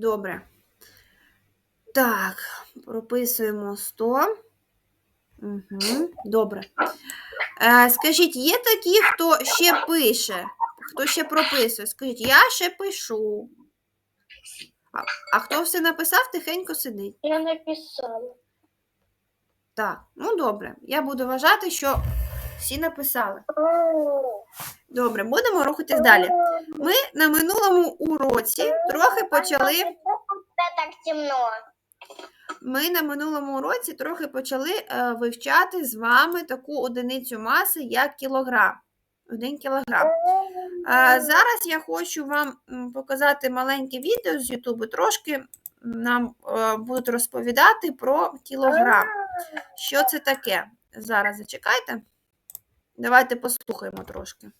Добре. Так, прописуємо 100. Угу, добре. Е, скажіть, є такі, хто ще пише? Хто ще прописує? Скажіть, я ще пишу. А, а хто все написав, тихенько сидить. Я написала. Так, ну добре. Я буду вважати, що всі написали. Добре, будемо рухатись далі. Ми на минулому уроці трохи почали. Так темно. Ми на минулому уроці трохи почали е, вивчати з вами таку одиницю маси, як кілограм. Один кілограм. А зараз я хочу вам показати маленьке відео з Ютубу. Трошки нам е, будуть розповідати про кілограм. Що це таке? Зараз зачекайте. Давайте послухаємо трошки.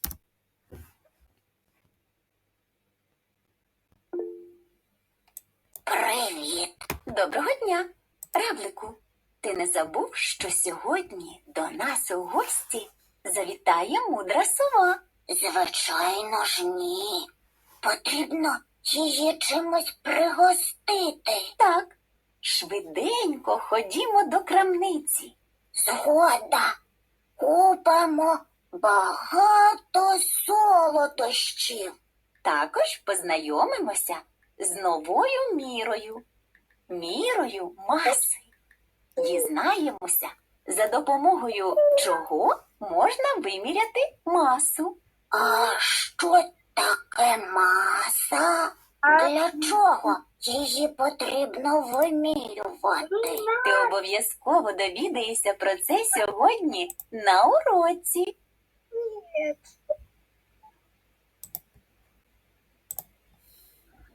Привіт! Доброго дня, Равлику. Ти не забув, що сьогодні до нас у гості завітає мудра сова? Звичайно ж, ні. Потрібно її чимось пригостити. Так, швиденько ходімо до крамниці. Згода, купимо багато солодощів. Також познайомимося з новою мірою, мірою маси. Дізнаємося, за допомогою чого можна виміряти масу. А що таке маса? Для чого її потрібно вимірювати? Ти обов'язково довідаєшся про це сьогодні на уроці.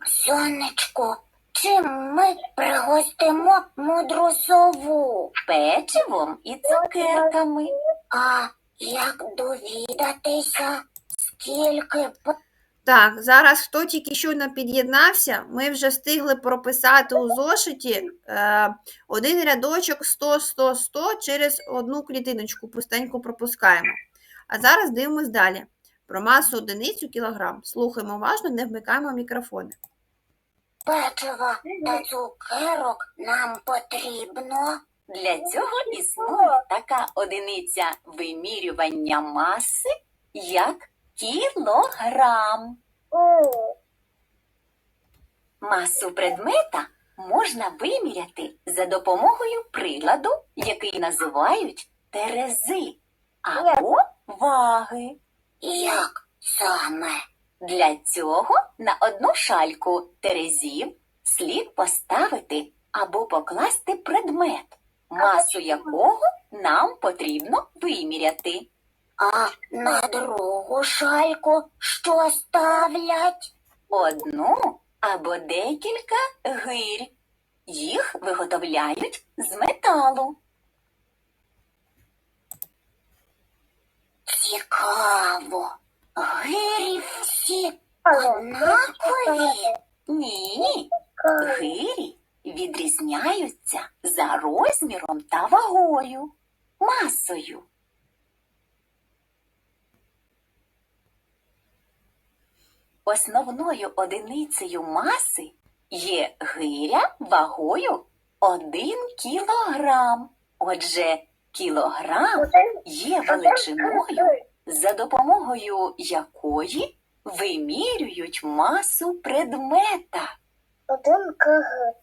Сонечко, чим ми пригостимо мудру сову? Печивом і цукерками. А як довідатися, скільки Так, зараз хто тільки щойно під'єднався, ми вже встигли прописати у зошиті е, один рядочок 100, 100, 100 через одну клітиночку пустенько пропускаємо. А зараз дивимось далі. Про масу одиницю кілограм. Слухаємо уважно, не вмикаємо мікрофони. Печива та цукерок нам потрібно? Для цього існує така одиниця вимірювання маси, як кілограм. Масу предмета можна виміряти за допомогою приладу, який називають терези або ваги. Як саме? Для цього на одну шальку терезів слід поставити або покласти предмет, масу якого нам потрібно виміряти. А на другу шальку що ставлять? Одну або декілька гирь. Їх виготовляють з металу. Цікаво. Гирі всі однакові? Ні. Гирі відрізняються за розміром та вагою, масою. Основною одиницею маси є гиря вагою 1 кілограм. Отже, кілограм є величиною, за допомогою якої вимірюють масу предмета. Один КГ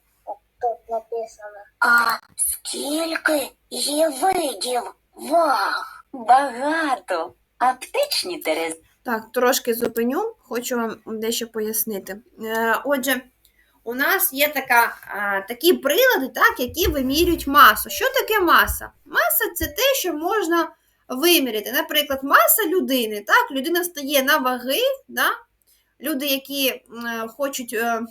тут написано. А скільки є видів ваг? Багато. Аптечні терези Так, трошки зупиню, хочу вам дещо пояснити. Е, Отже, у нас є така, такі прилади, так, які вимірюють масу. Що таке маса? Маса це те, що можна виміряти. Наприклад, маса людини. Так, людина стає на ваги, да? люди, які м, хочуть е,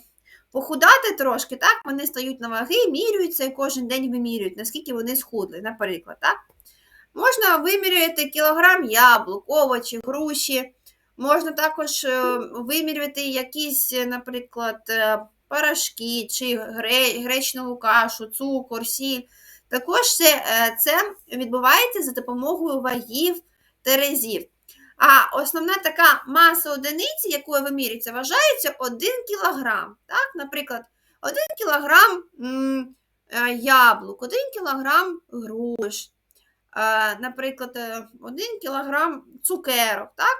похудати трошки, так, вони стають на ваги, міряються і кожен день вимірюють, наскільки вони схудли, наприклад. Так? Можна виміряти кілограм яблук, овочі, груші. Можна також е, виміряти якісь, е, наприклад, е, порошки чи гре- гречневу кашу, цукор, сіль. Також це, е, відбувається за допомогою вагів терезів. А основна така маса одиниці, якою вимірюється, вважається 1 кілограм. Наприклад, 1 кілограм е, яблук, 1 кілограм груш, е, наприклад, е, 1 кілограм цукерок, так?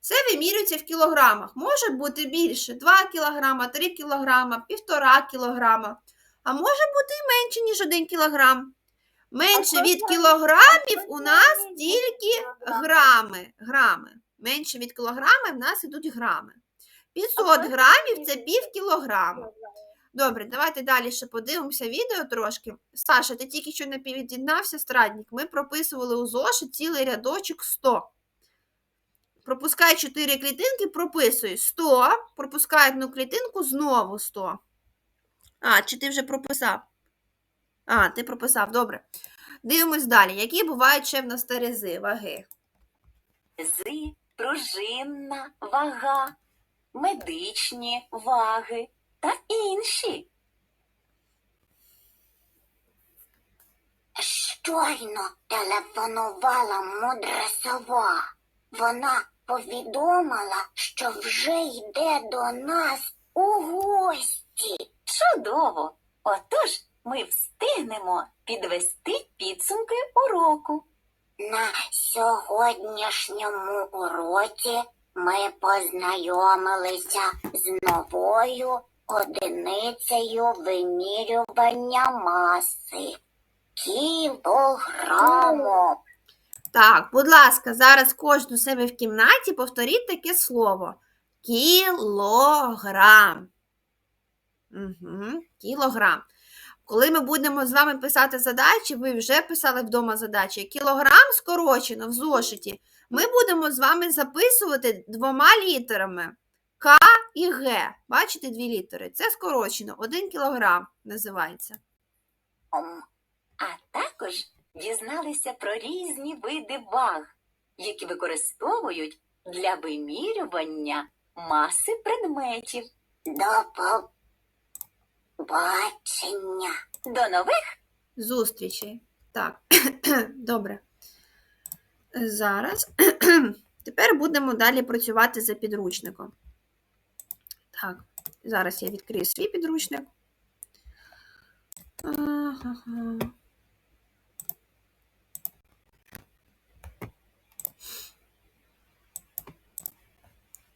Все вимірюється в кілограмах. Може бути більше 2 кілограма, 3 кілограма, 1,5 кілограма, а може бути і менше, ніж 1 кілограм. Менше від кілограмів у нас тільки грами. грами. Менше від кілограми в нас ідуть грами. 500 грамів це пів кілограма. Добре, давайте далі ще подивимося відео трошки. Саша, ти тільки що не під'єднався, страдник. Ми прописували у зошит цілий рядочок 100. Пропускай 4 клітинки, прописуй 100, пропускай одну клітинку, знову 100. А, чи ти вже прописав? А, ти прописав, добре. Дивимось далі. Які бувають ще в нас терези, ваги? Зи, пружинна вага, медичні ваги та інші. Щойно телефонувала мудра сова. Вона повідомила, що вже йде до нас у гості. Чудово! Отож ми встигнемо підвести підсумки уроку. На сьогоднішньому уроці ми познайомилися з новою одиницею вимірювання маси кілограмом. Так, будь ласка, зараз кожен у себе в кімнаті повторіть таке слово. Кілограм. Угу, кілограм. Коли ми будемо з вами писати задачі, ви вже писали вдома задачі. Кілограм скорочено в зошиті. Ми будемо з вами записувати двома літерами К і Г. Бачите дві літери? Це скорочено. Один кілограм називається. А також дізналися про різні види ваг, які використовують для вимірювання маси предметів. До побачення. До нових зустрічі. Так, добре. Зараз. Тепер будемо далі працювати за підручником. Так, зараз я відкрию свій підручник. Ага.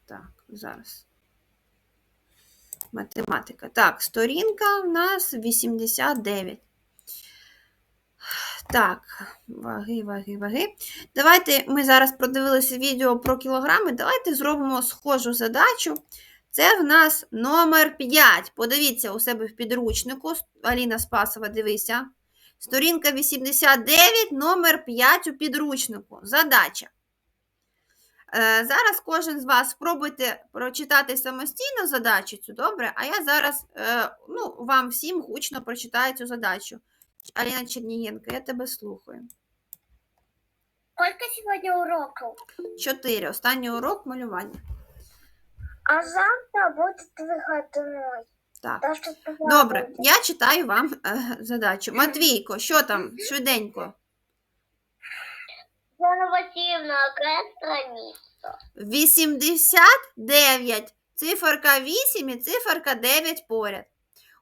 Так, зараз. Математика. Так, сторінка в нас 89. Так, ваги, ваги, ваги. Давайте ми зараз продивилися відео про кілограми. Давайте зробимо схожу задачу. Це в нас номер 5. Подивіться у себе в підручнику. Аліна Спасова, дивися. Сторінка 89, номер 5 у підручнику. Задача. Е, Зараз кожен з вас спробуйте прочитати самостійно задачу цю, добре? А я зараз е, ну, вам всім гучно прочитаю цю задачу. Аліна Чернієнко, я тебе слухаю. Сколько сегодня уроков? Чотири. Останній урок малювання. А завтра будет выходной. Так. Так Добре, я читаю вам е, задачу. Матвійко, що там? Швиденько. Васильевна, какая страница? 89. Циферка 8 і циферка 9 поряд.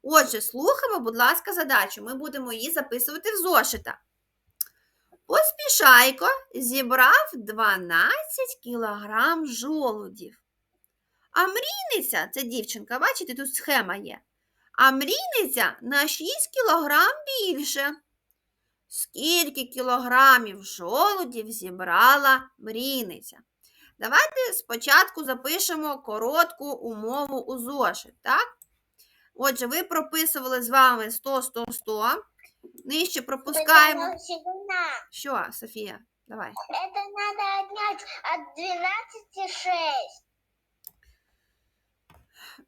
Отже, слухаємо, будь ласка, задачу. Ми будемо її записувати в зошита. Поспішайко зібрав 12 кілограм жолудів. А мрійниця, це дівчинка, бачите, тут схема є. А мрійниця на 6 кілограм більше. Скільки кілограмів жолудів зібрала мрійниця? Давайте спочатку запишемо коротку умову у зошит, так? Отже, ви прописували з вами 100, 100, 100. Нижче пропускаємо. Що, Софія? Давай. Надо отнять от 12 6.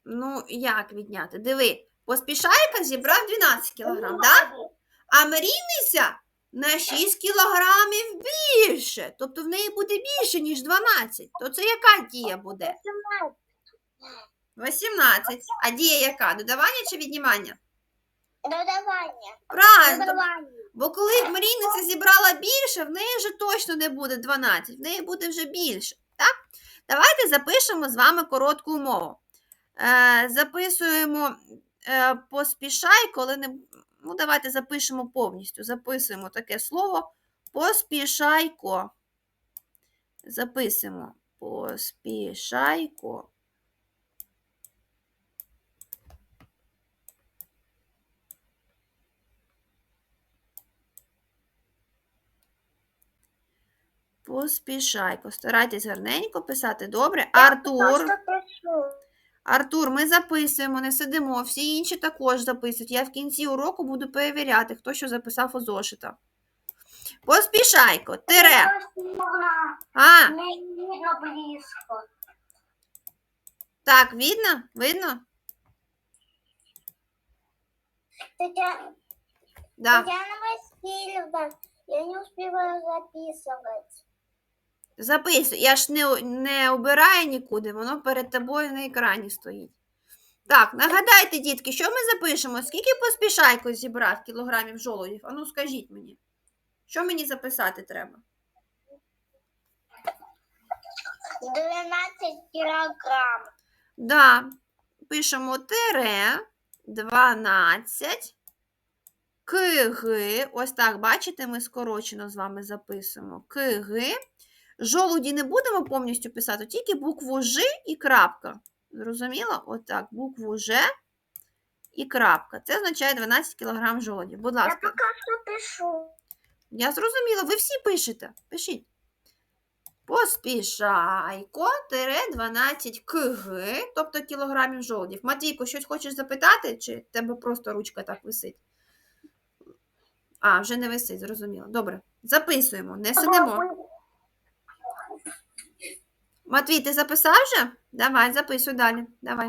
Ну, як відняти? Диви, поспішайка зібрав 12 кілограм, так? А мрійниця на 6 кілограмів більше. Тобто в неї буде більше, ніж 12. То це яка дія буде? 18. А дія яка? Додавання чи віднімання? Додавання. Правильно. Додавання. Бо коли мрійниця зібрала більше, в неї вже точно не буде 12, в неї буде вже більше. Так? Давайте запишемо з вами коротку умову. Е, записуємо е, поспішай, коли не. Ну, давайте запишемо повністю. Записуємо таке слово поспішайко. Записуємо поспішайко. Поспішайко. Старайтесь гарненько писати. Добре. Артур. Артур, ми записуємо, не сидимо. Всі інші також записують. Я в кінці уроку буду перевіряти, хто що записав у зошита. Поспішайко. Тире. А, так, видно? Видно? Татьяна, Да. Татьяна Васильевна, я не успеваю записывать. Записуй. Я ж не, не обираю нікуди, воно перед тобою на екрані стоїть. Так, нагадайте, дітки, що ми запишемо? Скільки поспішайко зібрав кілограмів жолудів? Ану, скажіть мені. Що мені записати треба? 12 килограмм. Да, пишемо тире 12 кг. Ось так, бачите, ми скорочено з вами записуємо. Кг. Жолуді не будемо повністю писати, тільки букву Ж і крапка. Зрозуміло? Отак, букву Ж і крапка. Це означає 12 кг жолудів. Будь ласка. Я пока что пишу. Я зрозуміла, ви всі пишете. Пишіть. Поспішайко, тире 12 кг, тобто кілограмів жолудів. Матвійко, щось хочеш запитати, чи тебе просто ручка так висить? А, вже не висить, зрозуміло. Добре. Записуємо, не сидимо. Матвій, ти записав вже? Давай, записуй далі. Давай.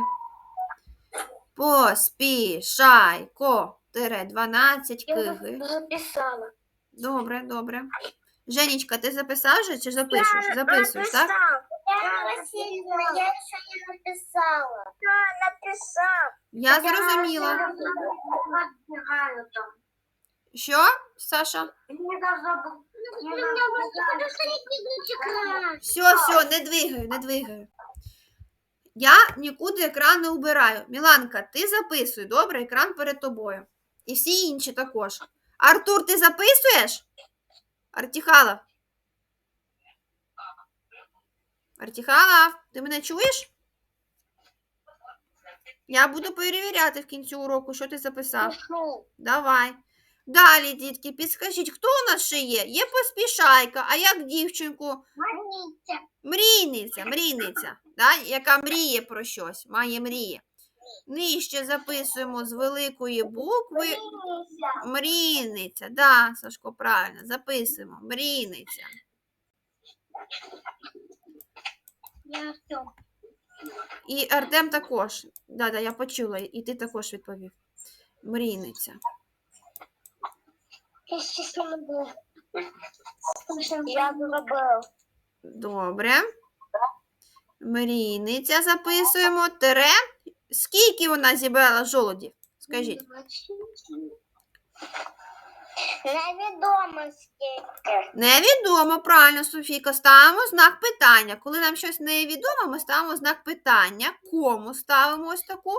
Поспішайко, тире 12 кг. записала. Добре, добре. Женечка, ти записав же чи запишеш? Записуєш, так? Я еще не написала. Я зрозуміла. Що, Саша? Все, все, не двигаю, не двигаю. Я нікуди екран не убираю. Міланка, ти записуй, добре, екран перед тобою. І всі інші також. Артур, ти записуєш? Артіхала. Артіхала, ти мене чуєш? Я буду перевіряти в кінці уроку, що ти записав. Давай. Далі, дітки, підскажіть, хто у нас ще є? Є поспішайка, а як дівчинку? Мрійниця, мрійниця, да? яка мріє про щось, має мріє. Нижче записуємо з великої букви мрійниця. Да, Сашко, правильно, записуємо. Мрійниця. Я все. І Артем також. Да, да, я почула, і ти також відповів. Мрійниця. Я забыл. Добре. Мрійниця записуємо. Тире. Скільки вона зібрала жолудів? Скажіть. Невідомо скільки. Невідомо, правильно, Софійка. Ставимо знак питання. Коли нам щось невідомо, ми ставимо знак питання. Кому ставимо ось таку.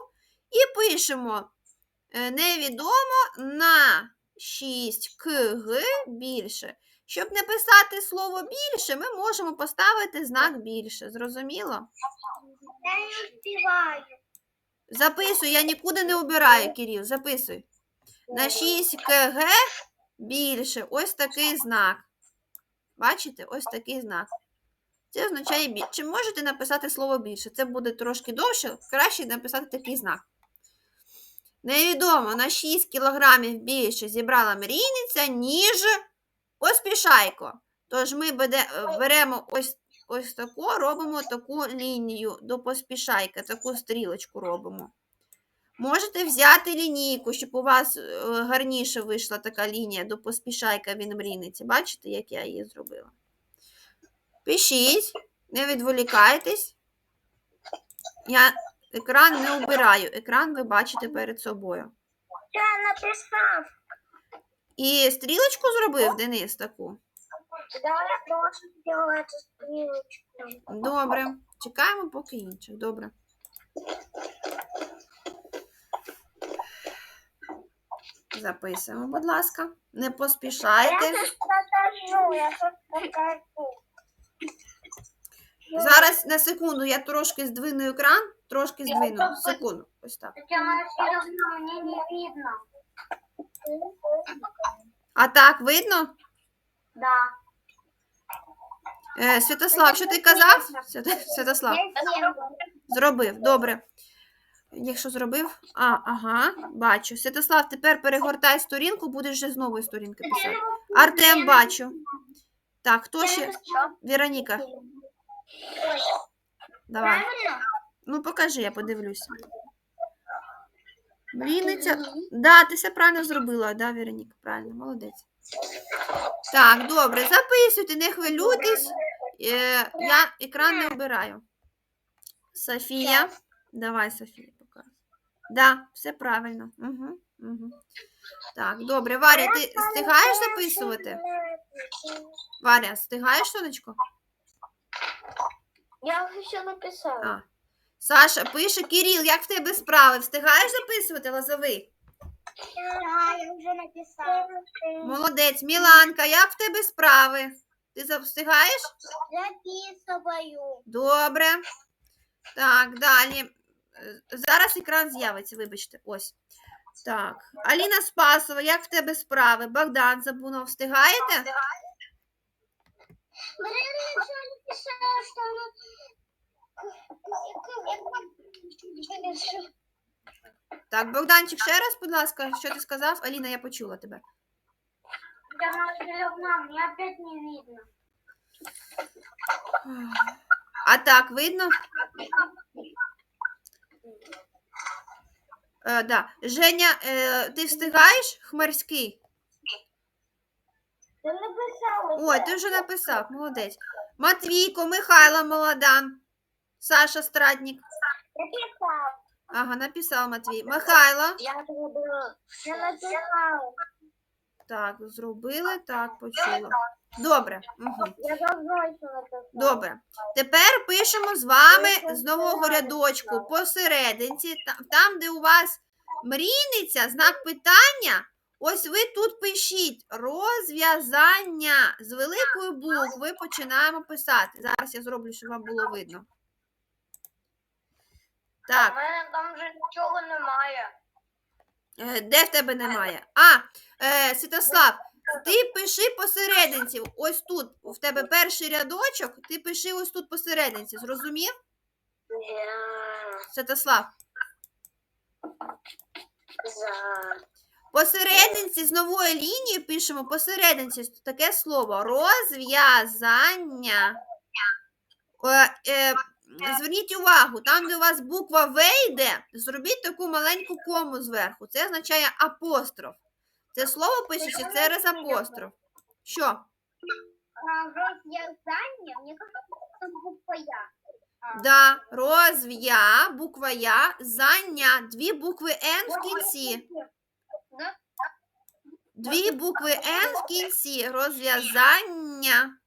І пишемо е, невідомо на 6 кг більше. Щоб не писати слово більше, ми можемо поставити знак більше. Зрозуміло? Я не успіваю. Записуй, я нікуди не обираю, Кирил, записуй. На 6 кг більше. Ось такий знак. Бачите? Ось такий знак. Це означає більше. Чи можете написати слово більше? Це буде трошки довше, краще написати такий знак. Невідомо на 6 кілограмів більше зібрала мрійниця, ніж поспішайко. Тож ми буде- беремо ось, ось таку, робимо таку лінію до поспішайка, таку стрілочку робимо. Можете взяти лінійку, щоб у вас е, гарніше вийшла така лінія до поспішайка він мрійниці. Бачите, як я її зробила? Пишіть, не відволікайтесь. Я екран не обираю. Екран ви бачите перед собою. Я написав. І стрілочку зробив Денис таку. Да, я. Добре. Чекаємо поки інших. Добре. Записуємо, будь ласка. Не поспішайте. Я тут покажу, я тут покажу. Зараз на секунду я трошки здвину екран, трошки здвину. Секунду. Ось так. Татьяна Васильевна, мне не видно. А так видно? Да. Е, Святослав, що ти казав? Свято- Святослав, зробив. Добре. Якщо зробив. А, ага, бачу. Святослав, тепер перегортай сторінку, будеш вже з нової сторінки писати. Артем, бачу. Так, хто ще? Вероніка, давай. Правильно? Ну, покажи, я подивлюся. Вінниця. Да, ти все правильно зробила, да, Вероніка? Правильно, молодець. Так, добре, записуйте, не хвилюйтесь. Е, я екран не обираю. Софія. Давай, Софія, показуй. Да, все правильно. Угу, угу. Так, добре. Варя, ти встигаєш записувати? Варя, встигаєш, сонечко? Я уже все написала. А. Саша, пише Кирил, як в тебе справи? Встигаєш записувати лозовий? Да, я уже написала. Молодець, Міланка, як в тебе справи? Ти за- встигаєш? Записываю. Добре. Так, далі. Е, Зараз екран з'явиться, вибачте. Ось. Так. Аліна Спасова, як в тебе справи? Богдан Забунов, встигаєте? Марина еще написала, что она... Так, Богданчик, ще раз, будь ласка, що ти сказав? Аліна, я почула тебе. Васильевна, мне опять не видно. А так, видно? Е, да. Женя, е, ти встигаєш хмарський? Я написала. Ой, ти вже написав, молодець. Матвійко, Михайло Молодан, Саша Страдник. Написала. Ага, написав Матвій. Михайло. Я забыла. Я написала. Так, зробили, так, почула. Добре. Угу. Я написала. Добре. Тепер пишемо з вами з нового рядочку посерединці, там, де у вас мрійниця, знак питання. Ось ви тут пишіть розв'язання з великої букви починаємо писати. Зараз я зроблю, щоб вам було видно. Так. У мене там вже нічого немає. Е, Де в тебе немає? А, е, Святослав, ти пиши посерединці. Ось тут. В тебе перший рядочок, ти пиши ось тут посерединці. Зрозумів? Святослав. За. Посерединці з нової лінії пишемо посерединці таке слово розв'язання. Е, е, зверніть увагу, там, де у вас буква В йде, зробіть таку маленьку кому зверху. Це означає апостроф. Це слово пишеться через апостроф. Що? Розв'язання, мені буква Я. Да, розв'я, буква Я, зання, дві букви Н в кінці. Дві букви Н в кінці. Розв'язання.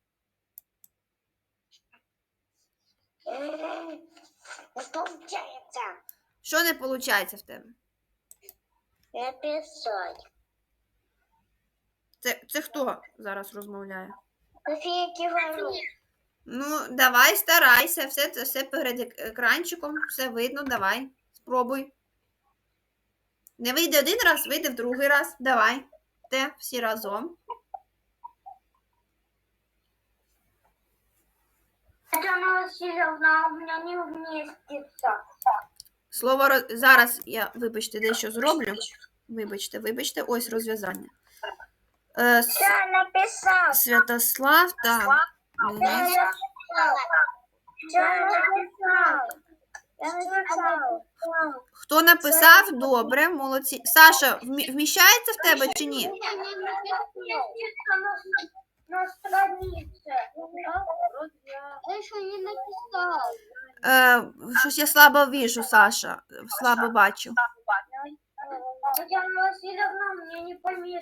Не получается. Що не виходить в тебе? Написать. Це, це хто зараз розмовляє? Софія Ківару. Ну, давай, старайся, все це все перед екранчиком, все видно, давай, спробуй. Не вийде один раз, вийде в другий раз. Давай. Те, всі разом. Татьяна Васильевна, у меня не вместится. Слово роз- зараз я, вибачте, дещо зроблю. Вибачте, вибачте, ось розв'язання. Е, С- Я написал. Святослав, так. Денис. Я написал. Я написал. Хто написав? Добре, молодці. Саша, вмі- вміщається в тебе чи ні? Е, щось я слабо віжу, Саша. Слабо бачу.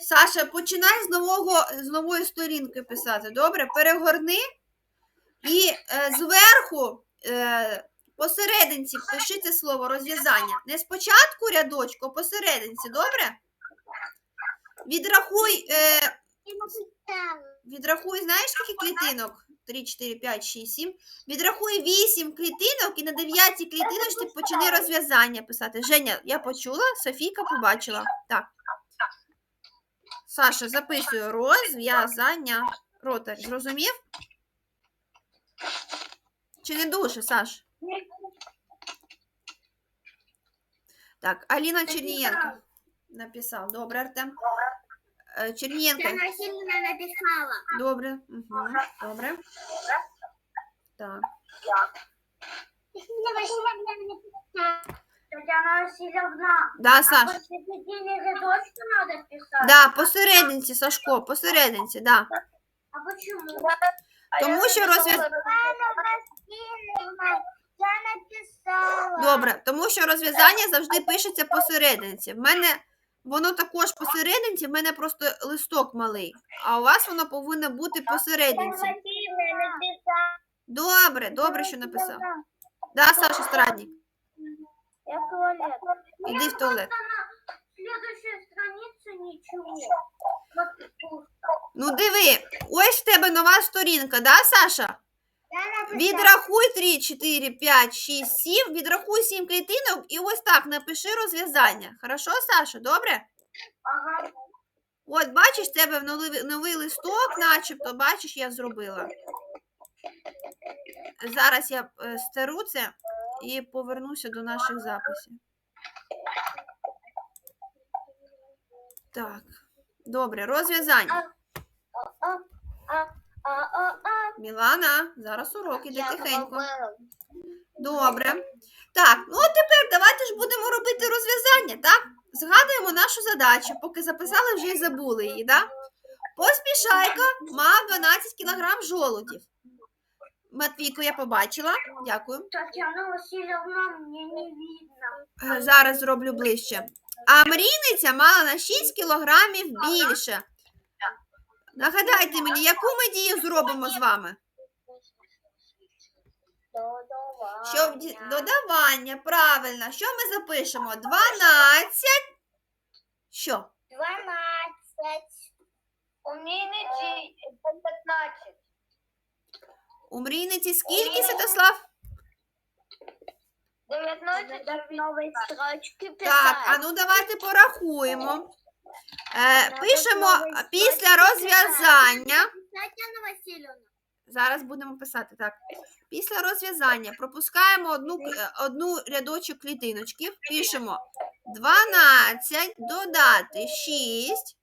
Саша, починай з нового з нової сторінки писати. Добре, перегорни і е, зверху е, посерединці пиши слово розв'язання. Не спочатку рядочку, а посерединці, добре? Відрахуй, е, відрахуй, знаєш, скільки клітинок? 3, 4, 5, 6, 7. Відрахуй 8 клітинок і на 9 клітиночці почини розв'язання писати. Женя, я почула, Софійка побачила. Так. Саша, записую розв'язання. Ротар, зрозумів? Чи не дуже, Саш? Так, Аліна Чернієнко написав. Добре, Артем. Чернієнко. Я насильно написала. Добре. Угу. Добре. Так. Васильевна, Да, Саш. надо? Да, посерединці, Сашко, посерединці, да. А почему? Тому що розв'яз... Я написала. Добре, тому що розв'язання завжди пишеться посерединці. В мене воно також посерединці, в мене просто листок малий. А у вас воно повинно бути посерединці. Добре, добре, що написав. Да, Саша Страдник, Я в туалет. іди в туалет. Следующая. Ну диви, ось в тебе нова сторінка, да, Саша? Відрахуй 3, 4, 5, 6, 7, відрахуй 7 клітинок і ось так напиши розв'язання. Хорошо, Саша, добре? Ага. От, бачиш, в тебе новий, новий листок, начебто, бачиш, я зробила. Зараз я е, стеру це і повернуся до наших записів. Так, добре, розв'язання. А, а, а, а, а. Мілана, зараз урок іде тихенько. Добре. Так, ну от тепер давайте ж будемо робити розв'язання, так? Згадуємо нашу задачу, поки записали, вже й забули її, так? Поспішайка мав 12 кілограм жолудів. Матвійко, я побачила. Дякую. Татьяна Васильевна, мне не видно. Зараз зроблю ближче. А мрійниця мала на 6 кілограмів більше. Нагадайте мені, яку ми дію зробимо з вами? Що в ді- додавання, правильно. Що ми запишемо? 12. Що? 12. Умеете 15. У мрійниці скільки, Святослав? 19 новой строчки Так, а ну давайте порахуємо. Е, пишемо після розв'язання. Зараз будемо писати так. Після розв'язання пропускаємо одну, е, одну рядочок клітиночки. Пишемо 12 додати 6.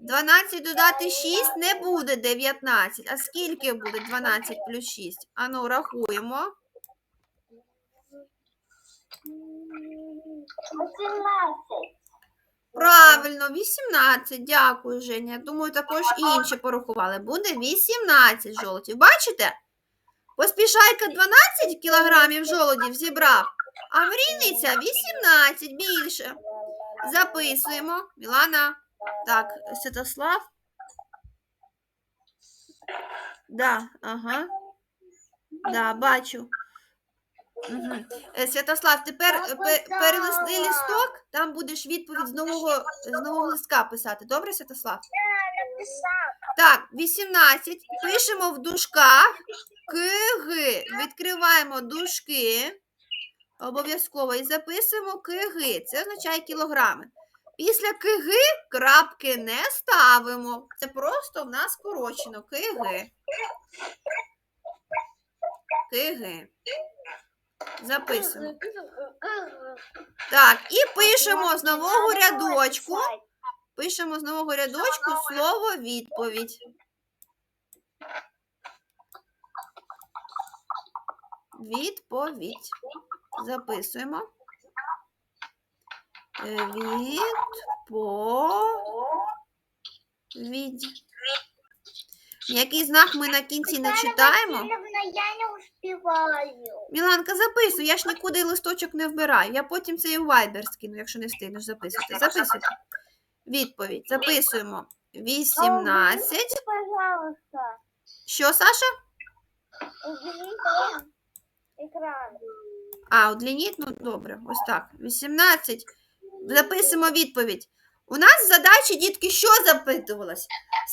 12 додати 6 не буде 19. А скільки буде 12 плюс 6? Ану, рахуємо. 18. Правильно, 18. Дякую, Женя. Думаю, також і інші порахували. Буде 18 жолудів. Бачите? Поспішайка 12 кілограмів жолудів зібрав, а мрійниця 18 більше. Записуємо. Мілана. Так, Святослав. Да, ага. Да, бачу. Угу. Святослав, тепер е, пе- перелисти листок, там будеш відповідь з нового, з нового листка писати. Добре, Святослав? Так, 18. Пишемо в дужках КГ. Відкриваємо дужки. Обов'язково і записуємо КГ. Це означає кілограми. Після КГ крапки не ставимо. Це просто в нас скорочено. КГ. КГ. Записуємо. Так, і пишемо з нового рядочку. Пишемо з нового рядочку слово відповідь. Відповідь. Записуємо. Відповідь. Який знак ми на кінці не читаємо? Я не успеваю. Міланка, записуй, я ж нікуди листочок не вбираю. Я потім це і в Viber скину, якщо не встигнеш записувати. Записуйте. Відповідь. Записуємо. 18. Пожалуйста, Що, Саша? уберите экран. А, удлініть, ну добре, ось так. 18 Записуємо відповідь. У нас в задачі, дітки, що запитувалось?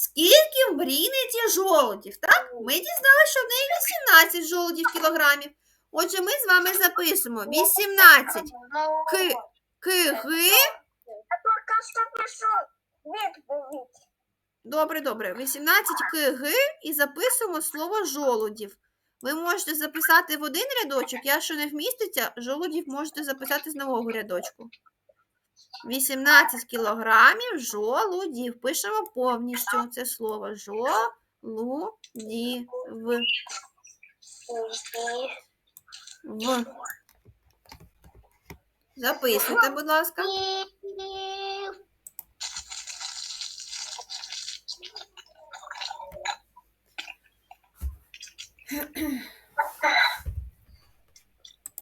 Скільки в жолудів? Так? Ми дізналися, що в неї 18 жолудів кілограмів. Отже, ми з вами записуємо 18 Ки- кг. Я только что пришел відповідь. Добре, добре. 18 кг і записуємо слово жолудів. Ви можете записати в один рядочок, якщо не вміститься, жолудів можете записати з нового рядочку. 18 кілограмів жолудів. Пишемо повністю це слово жолудів. В. Записуйте, будь ласка.